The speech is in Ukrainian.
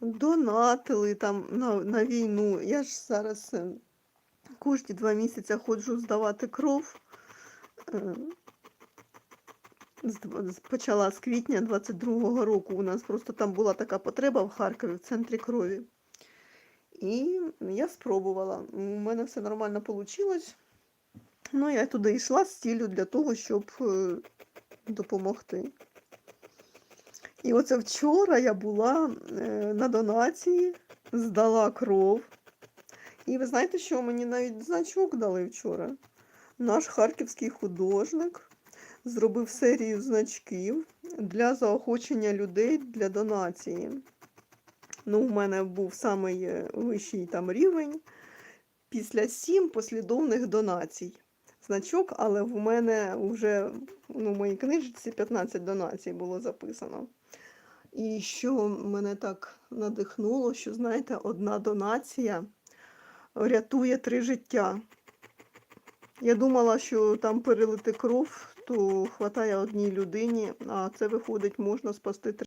донатили там на, на війну. Я ж зараз е, кожні два місяці ходжу здавати кров. Е, Почала з квітня 22-го року. У нас просто там була така потреба в Харкові, в центрі крові. І я спробувала. У мене все нормально вийшло. Ну, я туди йшла з ціллю для того, щоб е, допомогти. І оце вчора я була е, на донації, здала кров. І ви знаєте, що мені навіть значок дали вчора. Наш харківський художник зробив серію значків для заохочення людей для донації. Ну, у мене був самий е, вищий там рівень після сім послідовних донацій. Значок, але в мене вже ну, в моїй книжці 15 донацій було записано. І що мене так надихнуло, що, знаєте, одна донація рятує три життя. Я думала, що там перелити кров, то хватає одній людині, а це виходить, можна спасти три.